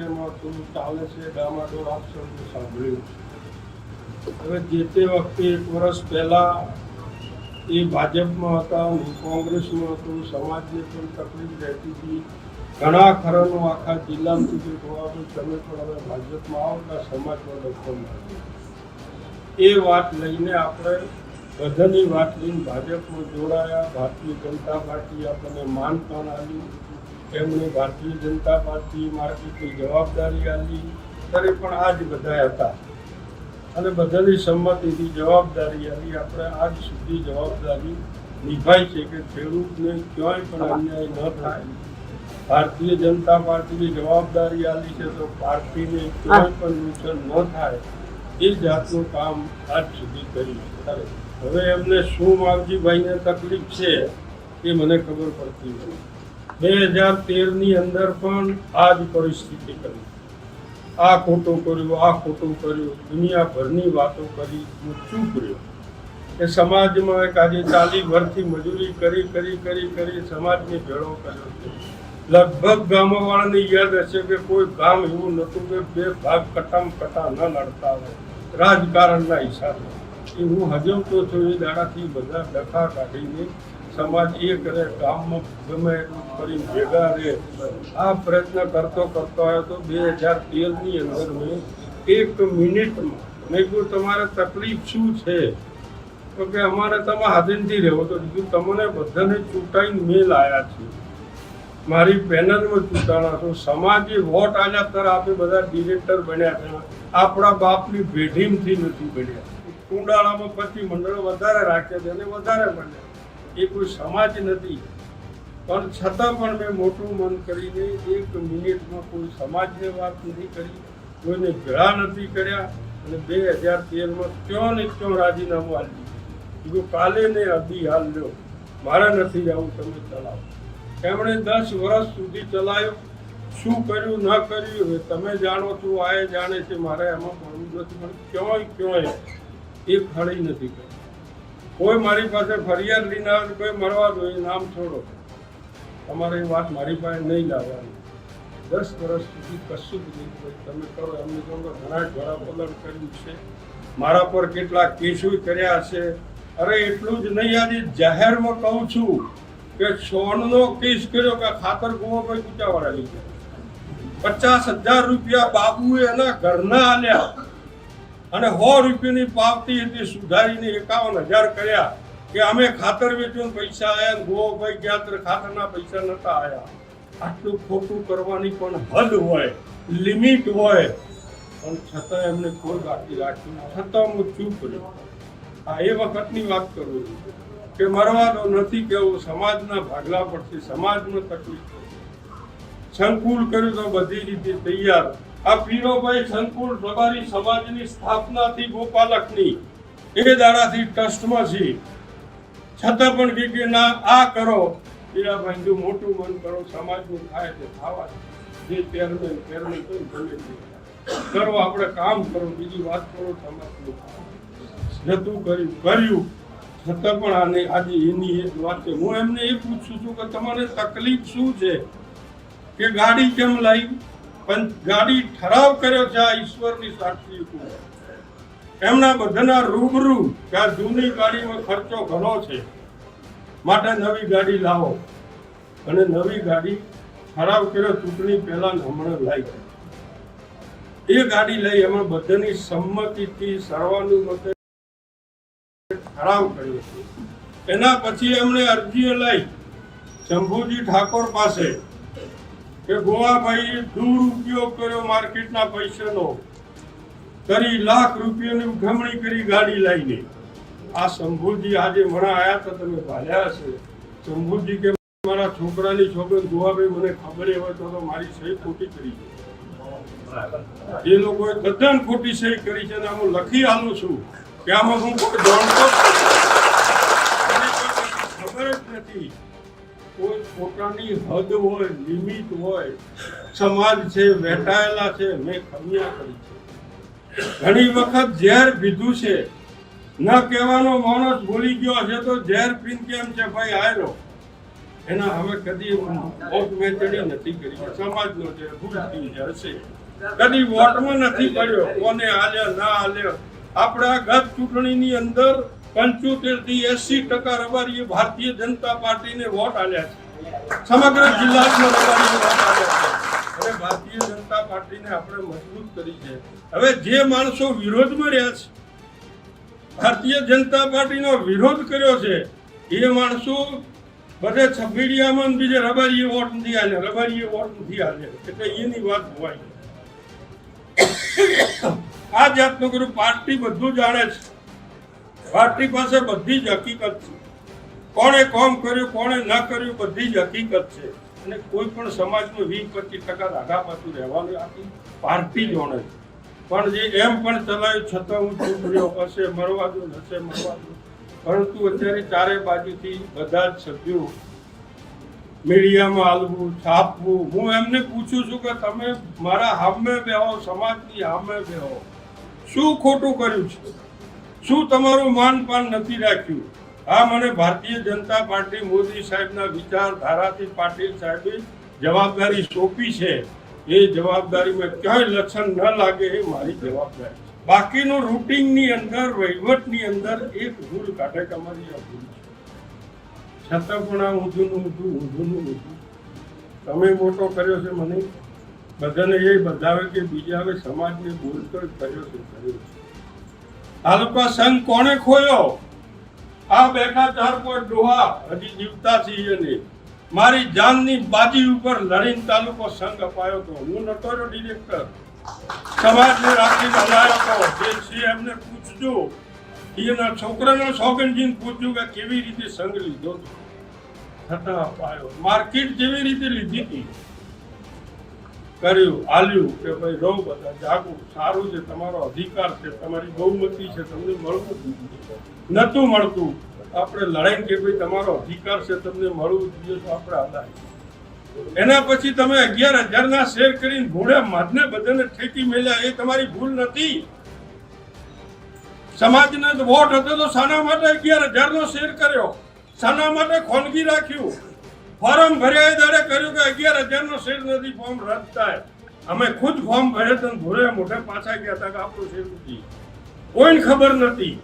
એમાં થોડું ચાલે છે ડામાડોળ આપશે સાંભળ્યું હવે જે તે વખતે એક વર્ષ પહેલા એ ભાજપમાં હતા, હું કોંગ્રેસમાં હતો, સમાજને પણ તકલીફ રહેતી હતી. ઘણા ખરાનો આખા જિલ્લામાંથી જે તો તમે પણ હવે ભાજપમાં આવતા સમાજમાં લોકોમાં એ વાત લઈને આપણે બધાની વાત લઈને ભાજપમાં જોડાયા, ભારતીય જનતા પાર્ટી આપણને માન પણ આપ્યું. એમણે ભારતીય જનતા પાર્ટી માર્કેટની જવાબદારી આપી ત્યારે પણ આ જ બધા હતા. અને બધાની સંમતિથી જવાબદારી આવી આપણે આજ સુધી જવાબદારી નિભાઈ છે કે ખેડૂતને ક્યાંય પણ અન્યાય ન થાય. ભારતીય જનતા પાર્ટીની જવાબદારી આલી છે તો પાર્ટીને ક્યાંય પણ નુકસાન ન થાય, એ જાતનું કામ આજ સુધી કર્યું હવે એમને શું માવજીભાઈને તકલીફ છે, એ મને ખબર પડતી નથી. બે હજાર તેરની અંદર પણ આ જ પરિસ્થિતિ કરી. આ ખોટું કર્યું, આ ખોટું કર્યું, દુનિયાભરની વાતો કરી, હું ચૂપ રહ્યો. કે સમાજમાં એક આજે ચાલી વર્ષથી મજૂરી કરી કરી કરી કરી સમાજને ભેળો કર્યો છે. લગભગ ગામોવાળાને યાદ હશે કે કોઈ ગામ એવું નહોતું કે બે ભાગ કટામ કટા ન લડતા હોય. રાજકારણના હિસાબે. એ હું હજવતો છું એ દાડાથી બધા ડખા કાઢીને સમાજ એ કરે ગામમાં ગમે એટલું કરીને ભેગા રહે. આ પ્રયત્ન કરતો કરતો આવ્યો તો બે હજાર તેરની અંદર મેં એક મિનિટમાં, મેં કીધું, તમારે તકલીફ શું છે? તો કે, અમારે તમે હાજરથી રહેવો. તો કીધું, તમને બધાને ચૂંટાઈને મેલ આવ્યા છે. મારી પેનલમાં ચૂંટાણા છો. સમાજે વોટ આજા તર આપે બધા ડિરેક્ટર બન્યા છે. આપણા બાપની પેઢીમથી નથી બન્યા. કુંડાળામાં પછી મંડળ વધારે રાખ્યા છે અને વધારે બન્યા એ કોઈ સમાજ નથી. પણ છતાં પણ મેં મોટું મન કરીને એક મિનિટમાં કોઈ સમાજને વાત નથી કરી, કોઈને ભેળા નથી કર્યા અને બે હજાર તેરમાં ક્યાં ને ક્યાં રાજીનામું આપ્યું. દીધું કાલે ને અભી હાલ લ્યો, મારે નથી જવું તમે ચલાવો. એમણે દસ વર્ષ સુધી ચલાવ્યો શું કર્યું, ન કર્યું, હવે તમે જાણો છો, આ જાણે છે, મારે એમાં ભણવું નથી. પણ ક્યાંય ક્યાંય એ ખડી નથી કરી કોઈ મારી પાસે ફરિયાદ આવે કોઈ મળવા દો એ નામ છોડો. તમારે એ વાત મારી પાસે નહીં લાવવાની. દસ વર્ષ સુધી કશું જ નહીં તમે કરો, એમને કહો કે ઘણા ઘણા પલન કર્યું છે. મારા પર કેટલા કેસો કર્યા છે અરે, એટલું જ નહીં, આજે જાહેરમાં કહું છું કે સોનનો કેસ કર્યો કે ખાતર ગોવાભાઈ કુચાવાળા લઈ ગયા પચાસ હજાર રૂપિયા બાબુએ એના ઘરના આલ્યા. અને સો રૂપિયાની પાવતી હતી, સુધારીને એકાવન હજાર કર્યા કે અમે ખાતર વેચ્યું ને પૈસા આવ્યા ગો ગોવાભાઈ ગયા ત્યારે ખાતરના પૈસા નતા આવ્યા આટલું ખોટું કરવાની પણ હદ હોય, લિમિટ હોય. પણ છતાં એમને કોઈ બાકી રાખ્યું છતાં હું ચૂપ રહ્યો. આ એ વખતની વાત કરું છું કે મરવાનો નથી કેવું સમાજના ભાગલા પડશે સમાજમાં તકલીફ. પડશે સંકુલ કર્યું તો બધી રીતે તૈયાર. આ પીરોભાઈ સંકુલ રબારી સમાજની સ્થાપનાથી ગોપાલકની એ દાડાથી ટ્રસ્ટમાં છે. છતાં પણ કે ના આ કરો. હીરાભાઈ જો મોટું મન કરો, સમાજનું થાય તે થવા જે. ચેરમેન ચેરમેન તો ભલે કરો, આપણે કામ કરો, બીજી વાત કરો, સમાજનું જતું કર્યું કર્યું. છતાં પણ આને આજે એની એક વાત છે હું એમને એ પૂછું છું કે તમારે તકલીફ શું છે? કે ગાડી કેમ લાવી? પણ ગાડી ઠરાવ કર્યો છે આ ઈશ્વરની સાક્ષી. એમના બધાના રૂબરૂ કે આ જૂની ગાડીમાં ખર્ચો ઘણો છે. માટે નવી ગાડી લાવો. અને નવી ગાડી ઠરાવ કર્યો, ચૂંટણી પહેલા હમણાં લાવી એ ગાડી લઈ એમાં બધાની સંમતિથી સર્વાનુમતે ઠરાવ કર્યો એના પછી એમણે અરજીઓ લઈ શંભુજી ઠાકોર પાસે કે ગોવાભાઈએ દુરુપયોગ કર્યો માર્કેટના પૈસાનો. કરી લાખ રૂપિયાની ઉઘમણી કરી ગાડી લાવીને આ શંભુજી આજે મણા આવ્યા તો તમે ભાલ્યા હશે. શંભુજી કે મારા છોકરાની છોકરી ગોવાભાઈ મને ખબર હોય તો મારી સહી ખોટી કરી છે એ લોકોએ તદ્દન ખોટી સહી કરી છે અને હું લખી આલું છું કે આમાં હું કોઈ જાણતો ખબર જ નથી. પોતાની હદ હોય, લિમિટ હોય, સમાજ છે વેટાયેલા છે, મેં ખમિયા કરી છે. ઘણી વખત ઝેર પીધું છે. ન કહેવાનો માણસ ભૂલી ગયો છે તો ઝેર પીન કેમ છે ભાઈ? આયરો. એના હવે કદી વોટ મેં નથી કરી. સમાજનો છે ભૂલ થઈ જશે કદી વોટમાં નથી પડ્યો. કોને હાલ્યા ના હાલ્યા આપણા ગત ચૂંટણીની અંદર પંચોતેરથી એસી ટકા રબારીએ ભારતીય જનતા પાર્ટીને વોટ આલ્યા છે. સમગ્ર જિલ્લામાં રબારીએ ભારતીય જનતા પાર્ટીને આપણે મજબૂત કરી છે. હવે જે માણસો વિરોધમાં રહ્યા છે, ભારતીય જનતા પાર્ટીનો વિરોધ કર્યો છે, એ માણસો બધે છબીડિયામાં બીજે રબારીએ વોટ નથી આલે રબારીએ વોટ નથી આલે. એટલે એની વાત હોય. આ જાતનું કર્યું પાર્ટી બધું જાણે છે. પાર્ટી પાસે બધી જ હકીકત છે. કોણે કોમ કર્યું, કોણે ન કર્યું, બધી જ હકીકત છે. અને કોઈ પણ સમાજનું વીસ પચીસ ટકા રાગા પાછું રહેવાનું આખી પાર્ટી જોણે છે. પણ જે એમ પણ ચલાવ્યું છતાં હું ચૂંટણીઓ હશે મરવા દો હશે મરવા દો પરંતુ અત્યારે ચારે બાજુથી બધા જ સભ્યો મીડિયામાં હાલવું, છાપવું. હું એમને પૂછું છું કે તમે મારા હામે બેહો, સમાજની હામે બેહો. શું ખોટું કર્યું છે? શું તમારું માન પાન નથી રાખ્યું? આ મને ભારતીય જનતા પાર્ટી મોદી સાહેબના વિચારધારાથી પાટીલ સાહેબે જવાબદારી સોંપી છે. એ જવાબદારીમાં ક્યાંય લક્ષણ ન લાગે એ મારી જવાબદારી બાકીનું રૂટિનની અંદર, વહીવટની અંદર એક ભૂલ કાઢે તમારી આ છે. છતાં પણ આ ઊંધુંનું ઊંધું ઊંધુંનું ઊંધું તમે મોટો કર્યો છે મને. બધાને એ બધાવે કે બીજા હવે સમાજને ભૂલ કર્યો છે કર્યો છે. તાલુકા સંઘ કોણે ખોયો? આ બેઠા ચાર પોઈન્ટ ડોહા હજી જીવતા છીએ ને મારી જાનની બાજી ઉપર લડીને તાલુકો સંઘ અપાયો હતો હું નતો ડિરેક્ટર સમાજને રાખીને હલાયો હતો જે છે એમને પૂછજો. એના છોકરાના સોગનજીને પૂછ્યું કે કેવી રીતે સંઘ લીધો હતો. છતાં અપાયો. માર્કેટ જેવી રીતે લીધી હતી? કર્યું, આલ્યું કે ભાઈ રહો બધા, જાગો. સારું છે, તમારો અધિકાર છે, તમારી બહુમતી છે, તમને મળવું નહોતું મળતું. આપણે લડાઈ કે ભાઈ તમારો અધિકાર છે, તમને મળવું જોઈએ તો આપણે હલાય એના પછી તમે અગિયાર હજાર ના શેર કરીને ભૂડે માધને બધાને ઠેકી મેલ્યા. એ તમારી ભૂલ નથી. સમાજને વોટ હતો તો શાના માટે અગિયાર હજારનો શેર કર્યો. શાના માટે ખોનગી રાખ્યું. ફોર્મ ભર્યા એ દાડે કર્યું કે અગિયાર હજાર નો શેર નથી, ફોર્મ રદ થાય. અમે ખુદ ફોર્મ ભરે તો ભૂરે મોઢે પાછા ગયા હતા કે આપણું શેર નથી કોઈને ખબર નથી.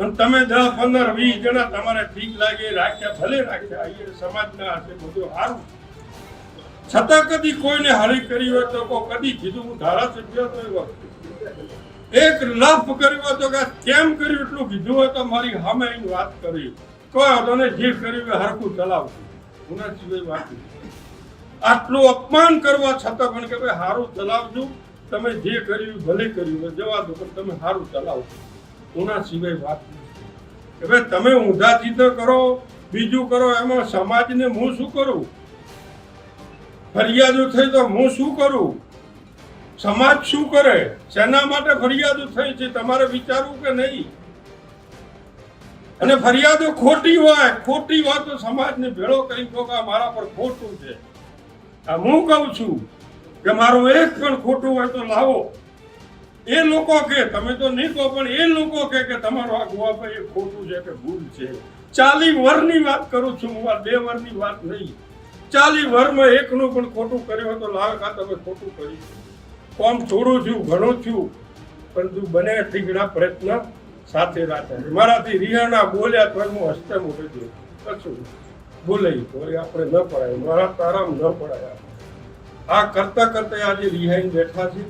અને તમે દસ પંદર, વીસ જણા તમારે ઠીક લાગે, રાખ્યા, ભલે રાખ્યા એ સમાજના હશે બધું સારું. છતાં કદી કોઈને હળી કરી હોય તો કો કદી કીધું, હું ધારાસભ્ય વખતે. એક લફ કર્યો હતો કે કેમ કર્યું, એટલું કીધું હોય તો મારી સામે વાત કરી. કોઈ હતો ને જે કર્યું હરખું ચલાવતું ઉના સિવાય વાત આટલું અપમાન કરવા છતાં પણ કે ભાઈ સારું ચલાવજો, તમે જે કર્યું, ભલે કર્યું જવા દો પણ તમે સારું ચલાવજો. ઉના સિવાય વાત કે ભાઈ તમે ઊંધા ચિત્ર કરો, બીજું કરો, એમાં સમાજને હું શું કરું? ફરિયાદો થઈ તો હું શું કરું? સમાજ શું કરે? શેના માટે ફરિયાદો થઈ છે? તમારે વિચારવું કે નહીં? અને ફરિયાદો ખોટી હોય ખોટી હોય તો સમાજને ભેળો કરી દો કે મારા પર ખોટું છે. આ હું કહું છું કે મારું એક પણ ખોટું હોય તો લાવો. એ લોકો કે, તમે તો નહીં કહો, પણ એ લોકો કે કે તમારો આ ગુવાભાઈ એ ખોટું છે કે ભૂલ છે. ચાલી વરની વાત કરું છું હું, આ બે વરની વાત નહીં. ચાલી વરમાં એકનું પણ ખોટું કર્યું હોય તો લાવે કા તમે ખોટું કર્યું. કોમ થોડું થયું ઘણું થયું પરંતુ બને ઠીકડા પ્રયત્ન સાથે રાખે. મારાથી રિયાના બોલ્યા તો હું હસ્તે મૂકી દઉં કશું બોલાઈ તો આપણે ન પડાય. મારા તારામ ન પડાય. આ કરતા કરતા આજે રિહાઈને બેઠા છે.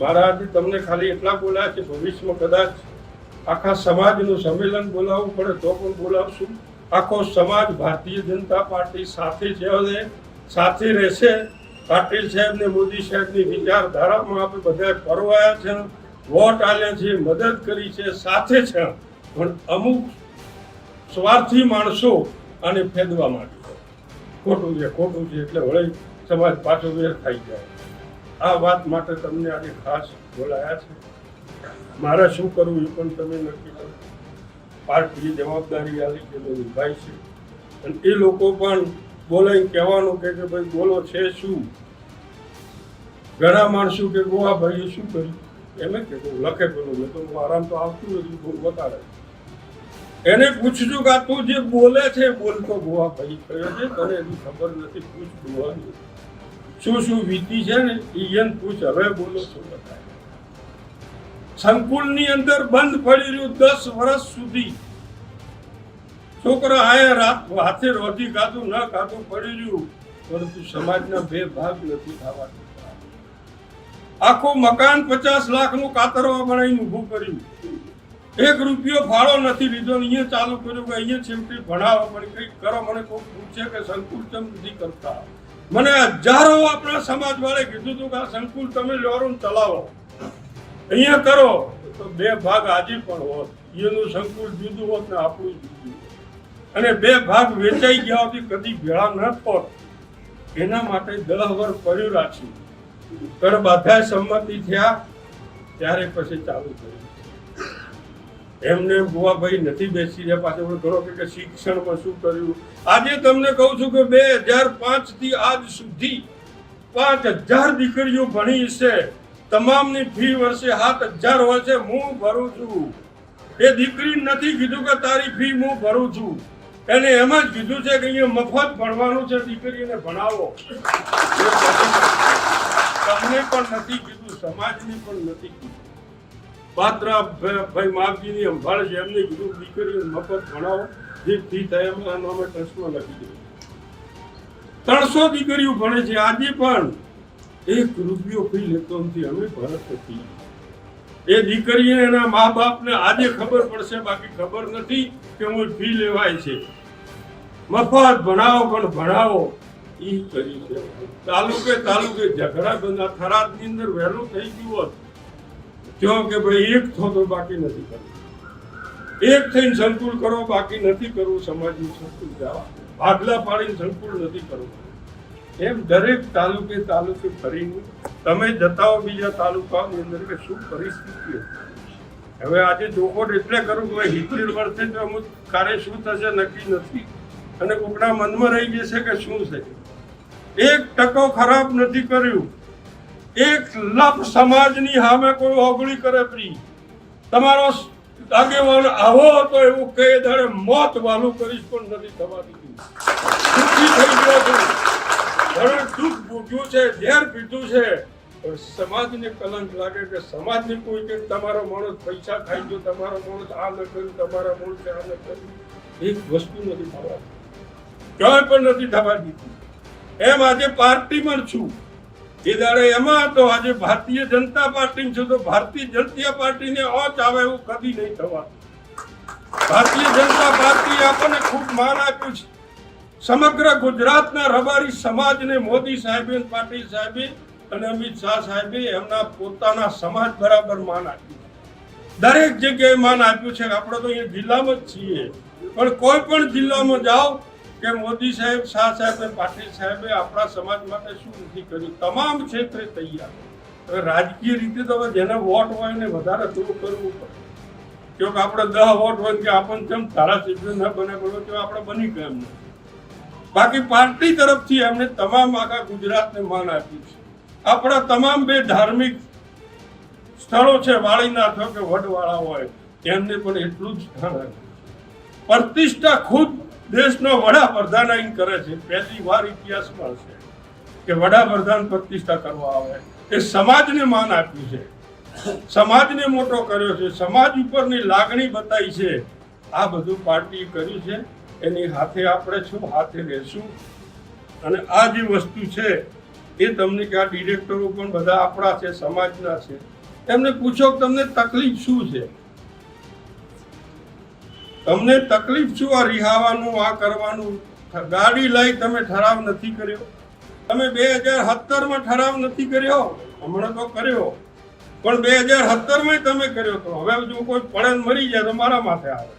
મારા આજે તમને ખાલી એટલા બોલાયા છે, ભવિષ્યમાં કદાચ આખા સમાજનું સંમેલન બોલાવવું પડે તો પણ બોલાવશું. આખો સમાજ ભારતીય જનતા પાર્ટી સાથે છે અને સાથે રહેશે. પાટીલ સાહેબ ને મોદી સાહેબની વિચારધારામાં આપણે બધા પરવાયા છે. વોટ આલ્યા છે મદદ કરી છે, સાથે છે પણ અમુક સ્વાર્થી માણસો આને ફેદવા માટે ખોટું છે ખોટું છે એટલે વળી સમાજ પાછો વેર થઈ જાય. આ વાત માટે તમને આજે ખાસ બોલાયા છે. મારે શું કરવું એ પણ તમે નક્કી કરો. પાર્ટીએ જવાબદારી આલી કે નિભાઈ છે. અને એ લોકો પણ બોલાઈ કહેવાનું કે ભાઈ બોલો છે શું? ઘણા માણસો કે ગોવા ભાઈએ શું કર્યું? એમ જ કે લખે પેલું, મેં તો આરામ તો આવતું નથી બહુ વધારે એને પૂછજો કે તું જે બોલે છે બોલતો ગોવા ભાઈ થયો છે, તને એની ખબર નથી, પૂછ ગોવાની. શું શું વીતી છે ને એ એને પૂછ, હવે બોલો, શું બતાવે સંકુલની અંદર બંધ પડી રહ્યું દસ વર્ષ સુધી. છોકરા આયા રાત હાથે રોટી ખાધું, ન ખાધું, પડી રહ્યું. પરંતુ સમાજના બે ભાગ નથી થવા દેતા. આખું મકાન પચાસ લાખનું કાતરવા બનાવીને ઊભું કર્યું. એક રૂપિયો ફાળો નથી લીધો અહીંયા ચાલુ કર્યું કે અહીંયા છેવટે ભણાવો, પણ કંઈક કરો. મને કોઈ પૂછે કે સંકુલ કેમ નથી કરતા. મને હજારો આપણા સમાજવાળે કીધું હતું કે આ સંકુલ તમે લ્યો ચલાવો. અહીંયા કરો. તો બે ભાગ આજે પણ હોત. એનું સંકુલ જુદું હોત ને આપણું જુદું અને બે ભાગ વેચાઈ ગયા હોતી કદી ભેળા ન થોત. એના માટે દહ વર્ષ પડ્યું રાખ્યું પણ બધા સંમતિ થયા ત્યારે પછી ચાલુ કર્યું એમને ભુવાભાઈ નથી બેસી રહ્યા પાછળ ઘણો કે શિક્ષણમાં શું કર્યું? આજે તમને કહું છું કે બે હજાર પાંચથી આજ સુધી પાંચ હજાર દીકરીઓ ભણી છે. તમામની ફી વર્ષે સાત હજાર છે હું ભરું છું. એ દીકરી નથી કીધું કે તારી ફી હું ભરું છું. એને એમ જ કીધું છે કે અહીંયા મફત ભણવાનું છે, દીકરીને ભણાવો. તમને પણ નથી કીધું, સમાજને પણ નથી કીધું. પાત્ર ભાઈ માવજીની સંભાળ છે એમને કીધું દીકરીને મફત ભણાવો. જે ફી થાય એમાં નામે ટ્રસ્ટમાં લખી દીધું ત્રણસો દીકરીઓ ભણે છે. આજે પણ એક રૂપિયો ફી લેતો નથી. અમે ભરત નથી. એ દીકરીને એના મા બાપને આજે ખબર પડશે, બાકી ખબર નથી કે હું ફી લેવાય છે. મફત ભણાવો, પણ ભણાવો. ઈ કરી તાલુકે તાલુકે ઝઘડા બંધા, થરાદની અંદર વહેલું થઈ ગયું હોત જો કે ભાઈ એક થો તો બાકી નથી કરવું. એક થઈને સંકુલ કરો, બાકી નથી કરવું, સમાજનું સંકુલ જવા ભાગલા પાડીને સંકુલ નથી કરવું. એમ દરેક તાલુકે તાલુકે ફરીને, તમે જતા હો બીજા તાલુકાની અંદર કે શું પરિસ્થિતિ હવે આજે જોખોટ એટલે કરું કે હિતેર વર્ષે તો અમુક કાર્ય શું થશે નક્કી નથી. અને કોકના મનમાં રહી જશે કે શું છે એક ટકો ખરાબ નથી કર્યું. એક લપ સમાજની સામે કોઈ ઓગળી કરે પ્રી તમારો આગેવાન આવો હતો એવું કહે દાડે મોત વાલું કરીશ પણ નથી થવા દીધું. દુઃખી થઈ ગયો છું. ઘણું દુઃખ ભોગ્યું છે, ઝેર પીધું છે. સમાજને કલંક લાગે કે સમાજને કોઈ કે તમારો માણસ પૈસા ખાઈ ગયો, તમારો માણસ આ ન કર્યું, તમારા માણસે આ ન કર્યું. એક વસ્તુ નથી થવા દીધી. ક્યાંય પણ નથી થવા દીધી. એમ આજે પાર્ટીમાં છું. એ દાડે એમાં હતો આજે ભારતીય જનતા પાર્ટી છું તો ભારતીય જનતા પાર્ટીને ઓચ આવે એવું કદી નહીં થવા ભારતીય જનતા પાર્ટી આપણને ખૂબ માન આપ્યું છે. સમગ્ર ગુજરાતના રબારી સમાજને મોદી સાહેબે પાટીલ સાહેબે અને અમિત શાહ સાહેબે એમના પોતાના સમાજ બરાબર માન આપ્યું દરેક જગ્યાએ માન આપ્યું છે. આપણે તો અહીંયા જિલ્લામાં જ છીએ. પણ કોઈ પણ જિલ્લામાં જાઓ કે મોદી સાહેબ, શાહ સાહેબ અને પાટીલ સાહેબે આપણા સમાજ માટે શું નથી કર્યું? તમામ ક્ષેત્રે તૈયાર. હવે રાજકીય રીતે તો હવે જેને વોટ હોય એને વધારે થોડું કરવું પડે? જો કે આપણે દહ વોટ હોય કે આપણને કેમ ધારાસભ્ય ન બને બોલો તો આપણે બની ગયા નહીં બાકી પાર્ટી તરફથી એમને તમામ આખા ગુજરાતને માન આપ્યું છે. આપણા તમામ બે ધાર્મિક સ્થળો છે, વાળીનાથ કે વડવાળા હોય, એમને પણ એટલું જ ધ્યાન આપ્યું પ્રતિષ્ઠા ખુદ દેશનો વડાપ્રધાન અહીં કરે છે. પહેલી વાર ઇતિહાસમાં છે કે વડાપ્રધાન પ્રતિષ્ઠા કરવા આવે. એ સમાજને માન આપ્યું છે. સમાજને મોટો કર્યો છે. સમાજ ઉપરની લાગણી બતાવી છે. આ બધું પાર્ટી કર્યું છે. એની હાથે આપણે શું હાથે રહેશું. અને આ જે વસ્તુ છે, એ તમને કે આ ડિરેક્ટરો પણ બધા આપણા છે, સમાજના છે. એમને પૂછો કે તમને તકલીફ શું છે? તમને તકલીફ શું આ રિહાવાનું, આ કરવાનું? ગાડી લઈ તમે ઠરાવ નથી કર્યો. તમે બે હજાર સત્તરમાં ઠરાવ નથી કર્યો? હમણાં તો કર્યો. પણ બે હજાર સત્તરમાં તમે કર્યો તો. હવે જો કોઈ પડે મરી જાય તો મારા માથે આવે.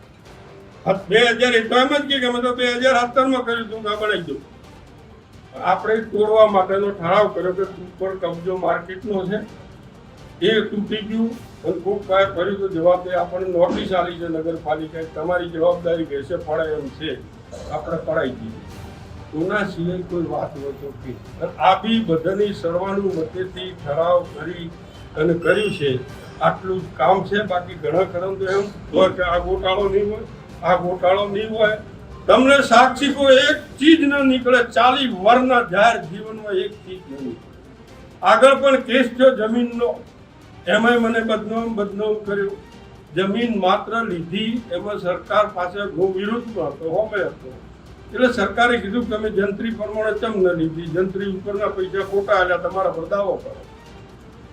બે હજાર તો એમ જ કે અમે તો બે હજાર સત્તરમાં કર્યું તું આ બનાવી આપણે તોડવા માટેનો ઠરાવ કર્યો કે ઉપર કબજો માર્કેટનો છે. એ તૂટી ગયું અને ખૂબ કાંઈ ફરી તો જવાબદારી આપણને નોટિસ આવી છે નગરપાલિકાએ તમારી જવાબદારી ઘેસે પડે એમ છે. આપણે પડાઈ દીધી એના સિવાય કોઈ વાત નહોતો કે આ બી બધાની સર્વાનુમતેથી ઠરાવ કરી અને કર્યું છે. આટલું જ કામ છે, બાકી ઘણા કરમ તો એમ હોય કે આ ગોટાળો નહીં હોય, આ ગોટાળો નહીં હોય. તમને સાક્ષી કોઈ એક ચીજ ન નીકળે ચાલી વરના જાહેર જીવનમાં એક ચીજ નહીં. આગળ પણ કેસ થયો જમીનનો. એમાંય મને બદનામ બદનામ કર્યો. જમીન માત્ર લીધી, એમાં સરકાર પાસે હું વિરુદ્ધમાં હતો હોમે હતો. એટલે સરકારે કીધું કે તમે જંત્રી પ્રમાણે ચમ ન લીધી? જંત્રી ઉપરના પૈસા ખોટા આવ્યા તમારા પર દાવો કરો.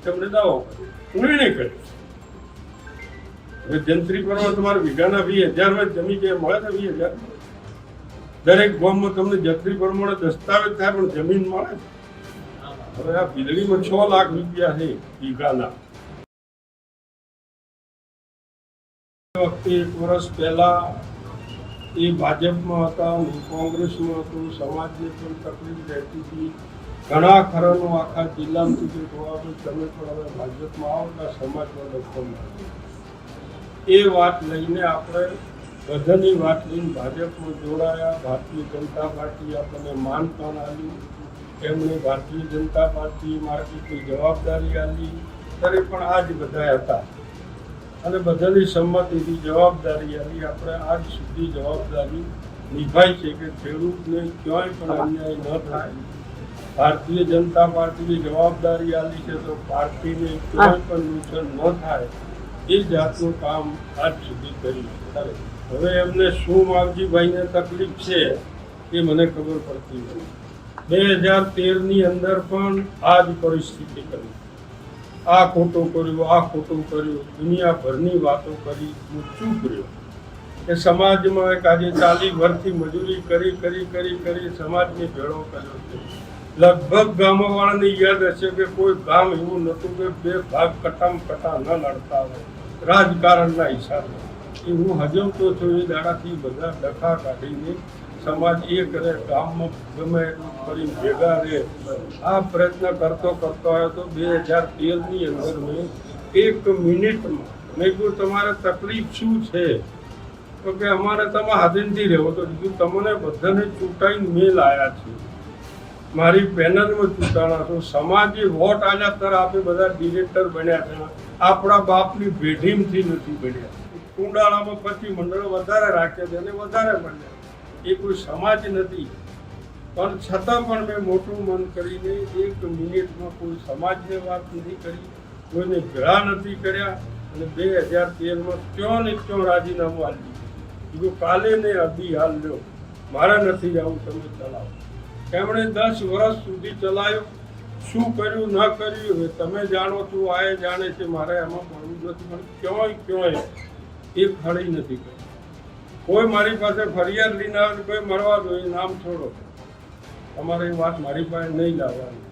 તેમણે દાવો કર્યો. નિર્ણય કર્યો હવે જંત્રી પ્રમાણે તમારે વીઘાના વીસ હજાર જમીન જે મળે ને વીસ હજાર. દરેક ગામમાં તમને જંત્રી પ્રમાણે દસ્તાવેજ થાય, પણ જમીન મળે હવે આ વીજળીમાં છ લાખ રૂપિયા છે વીઘાના. વખતે એક વર્ષ પહેલાં એ ભાજપમાં હતા, હું કોંગ્રેસમાં હતો, સમાજને પણ તકલીફ રહેતી હતી. ઘણા ખરાનો આખા જિલ્લામાંથી જે જોવા તમે પણ હવે ભાજપમાં આવો ત્યાં સમાજમાં લખો એ વાત લઈને આપણે બધાની વાત લઈને ભાજપમાં જોડાયા. ભારતીય જનતા પાર્ટી આપણને માન પણ આપ્યું એમણે ભારતીય જનતા પાર્ટી માર્કેટની જવાબદારી આપી. ત્યારે પણ આ જ બધા હતા. અને બધાની સંમતિથી જવાબદારી આવી આપણે આજ સુધી જવાબદારી નિભાઈ છે કે ખેડૂતને ક્યાંય પણ અન્યાય ન થાય. ભારતીય જનતા પાર્ટીની જવાબદારી આવી છે તો પાર્ટીને ક્યાંય પણ નુકસાન ન થાય એ જાતનું કામ આજ સુધી કર્યું હવે એમને શું માવજીભાઈને તકલીફ છે એ મને ખબર પડતી નથી. બે હજાર તેરની અંદર પણ આ જ પરિસ્થિતિ કરી. આ ખોટું કર્યું, આ ખોટું કર્યું, દુનિયાભરની વાતો કરી, હું ચૂપ રહ્યો. કે સમાજમાં એક આજે ચાલી વર્ષથી મજૂરી કરી કરી કરી કરી સમાજને ભેળો કર્યો છે. લગભગ ગામોવાળાને યાદ હશે કે કોઈ ગામ એવું નહોતું કે બે ભાગ કટામ કટા ન લડતા હોય. રાજકારણના હિસાબે. એ હું હજવતો છું એ દાડાથી બધા ડખા કાઢીને સમાજ એક કરે ગામમાં ગમે એટલું કરીને ભેગા રહે. આ પ્રયત્ન કરતો કરતો આવ્યો તો બે હજાર તેરની અંદર મેં એક મિનિટમાં મેં કીધું, તમારે તકલીફ શું છે? તો કે, અમારે તમે હાજરથી રહેવો. તો કીધું, તમને બધાને ચૂંટાઈને મેલ આવ્યા છે. મારી પેનલમાં ચૂંટાણા છો. સમાજે વોટ આજા તર આપે બધા ડિરેક્ટર બન્યા છે. આપણા બાપની પેઢીમથી નથી બન્યા. કુંડાળામાં પછી મંડળ વધારે રાખે છે અને વધારે બન્યા એ કોઈ સમાજ નથી. પણ છતાં પણ મેં મોટું મન કરીને એક મિનિટમાં કોઈ સમાજને વાત નથી કરી, કોઈને ભેળા નથી કર્યા અને બે હજાર તેરમાં ક્યાં ને ક્યાં રાજીનામું આપ્યું. દીધું કાલે ને અભી હાલ લ્યો. મારે નથી જવું તમે ચલાવો. એમણે દસ વર્ષ સુધી ચલાવ્યો શું કર્યું, ન કર્યું, હવે તમે જાણો છો, આ જાણે છે, મારે એમાં ભણવું નથી પણ ક્યાંય ક્યાંય એ હળી નથી કરી કોઈ મારી પાસે ફરિયાદ લઈને કોઈ મળવા દો એ નામ છોડો. તમારે એ વાત મારી પાસે નહીં લાવવાની.